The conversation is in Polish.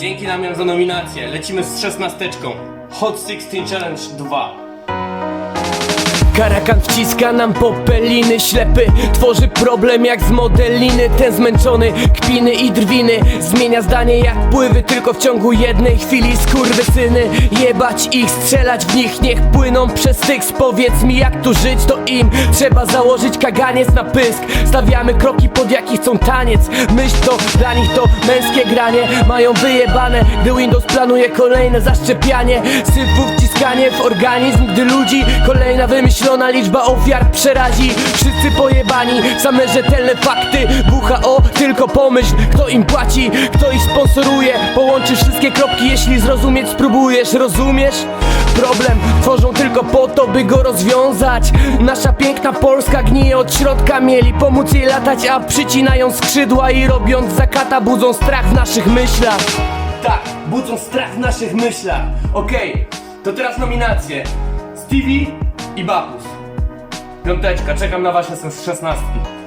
Dzięki Damian za nominację. Lecimy z szesnasteczką. Hot 16 Challenge 2. Karakan wciska nam popeliny Ślepy tworzy problem jak z modeliny. Ten zmęczony kpiny i drwiny Zmienia zdanie jak pływy Tylko w ciągu jednej chwili skurwysyny. Jebać ich, strzelać w nich Niech płyną przez tyks Powiedz mi jak tu żyć to im Trzeba założyć kaganiec na pysk. Stawiamy kroki pod jaki chcą taniec. Myśl to dla nich to męskie granie. Mają wyjebane Gdy Windows planuje kolejne zaszczepianie. Syfu wciskanie w organizm Gdy ludzi kolejna wymyślona liczba ofiar przerazi Wszyscy pojebani, same rzetelne fakty WHO, tylko pomyśl kto im płaci Kto ich sponsoruje. Połączysz wszystkie kropki jeśli zrozumieć spróbujesz Rozumiesz? Problem tworzą tylko po to, by go rozwiązać. Nasza piękna Polska gnije od środka Mieli pomóc jej latać, a przycinają skrzydła I robiąc zakata budzą strach w naszych myślach. Tak, budzą strach w naszych myślach. Okej, to teraz nominacje. Stevie i Bapus Piąteczka, czekam na wasze szesnastki